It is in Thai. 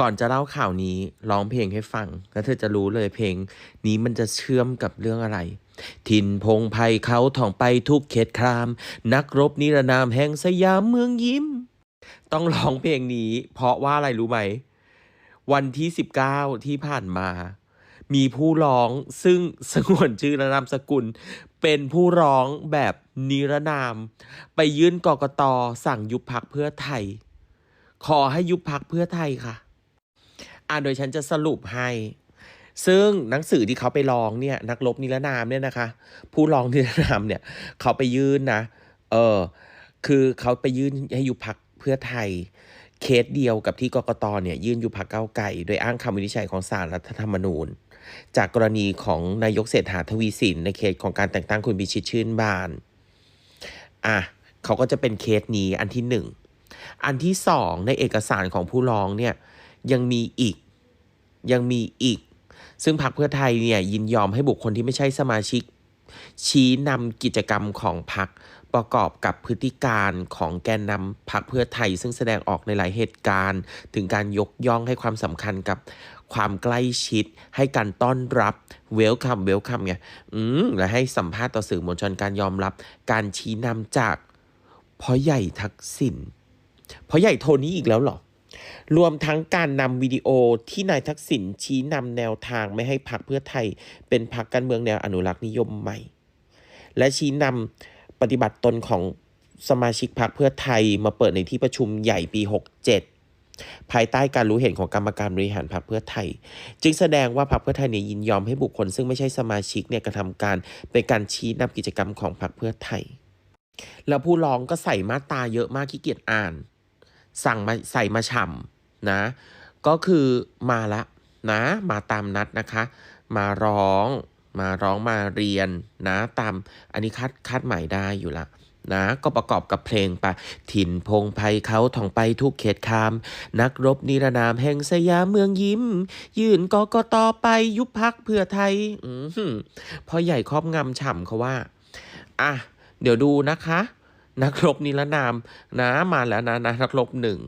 ก่อนจะเล่าข่าวนี้ร้องเพลงให้ฟัง แล้วเธอจะรู้เลยเพลง นี้มันจะเชื่อมกับเรื่องอะไร ทินพงไพเขาท่องไปทุกเขตคราม นักรบนิรนามแห่งสยามเมืองยิ้ม ต้องร้องเพลงนี้ เพราะว่าอะไรรู้ไหม วันที่ 19 ที่ผ่านมา มีผู้ร้องซึ่งสงวนชื่อและนามสกุล เป็นผู้ร้องแบบนิรนาม ไปยื่นกกตสั่งยุบพักเพื่อไทย ขอให้ยุบพักเพื่อไทยค่ะ อ่าโดยฉันจะสรุปให้ ซึ่งหนังสือที่เขาไปร้องเนี่ย นักรบนิรนามเนี่ยนะคะ ผู้ร้องนิรนามเนี่ย เขาไปยื่นนะ เออ คือเขาไปยื่นให้ยุบพักเพื่อไทย เคสเดียวกับที่กกตเนี่ยยื่นยุบพักเก้าไก่โดยอ้างคำวินิจฉัยของศาลรัฐธรรมนูญ จากกรณีของนายกเศรษฐาทวีสินในเคสของการแต่งตั้งคุณพิชิตชื่นบาน อะเขาก็จะเป็นเคสนี้อันที่หนึ่ง อันที่สองในเอกสารของผู้ร้องเนี่ย ยังมีอีก ยังมีอีก ซึ่งพรรคเพื่อไทยเนี่ยยินยอมให้บุคคลที่ไม่ใช่สมาชิก ชี้นำกิจกรรมของพรรคประกอบกับพฤติการของแกนนำพรรคเพื่อไทย ซึ่งแสดงออกในหลายเหตุการณ์ ถึงการยกย่องให้ความสำคัญกับความใกล้ชิด ให้การต้อนรับเวลคัมเวลคัมไงอืมและให้สัมภาษณ์ต่อสื่อมวลชนการยอมรับ การชี้นำจากพ่อใหญ่ทักษิณพ่อใหญ่โทนี่อีกแล้วหรอ รวมทั้งการนำวิดีโอที่นายทักษิณชี้นำแนวทางไม่ให้พรรคเพื่อไทย เป็นพรรคการเมืองแนวอนุรักษ์นิยมใหม่ และชี้นำปฏิบัติตนของสมาชิกพรรคเพื่อไทยมาเปิดในที่ประชุมใหญ่ปี 67 ภายใต้การรู้เห็นของกรรมการบริหารพรรคเพื่อไทย จึงแสดงว่าพรรคเพื่อไทยเนี่ยยินยอมให้บุคคล ซึ่งไม่ใช่สมาชิกเนี่ยกระทำการเป็นการชี้นำกิจกรรมของพรรคเพื่อไทย แล้วผู้ร้องก็ใส่มาตาเยอะมากขี้เกียจอ่าน สั่งมาใส่มาฉ่ำนะ ก็คือมาละนะมาตามนัดนะคะ มาร้อง มาร้องมาเรียนนะตามอันนี้คาดคาดหมายได้อยู่ละนะก็ประกอบกับเพลงไปถิ่นพงไพเขาท่องไปทุกเขตคาม นักรบนิรนามแห่งสยามเมืองยิ้ม ยื่นกกตไปยุบพักเพื่อไทยอืพอใหญ่ครอบงำฉ่ำเขาว่า อะ เดี๋ยวดูนะคะ นักรบนิรนามนะมาแล้วนะนะนักรบหนึ่ง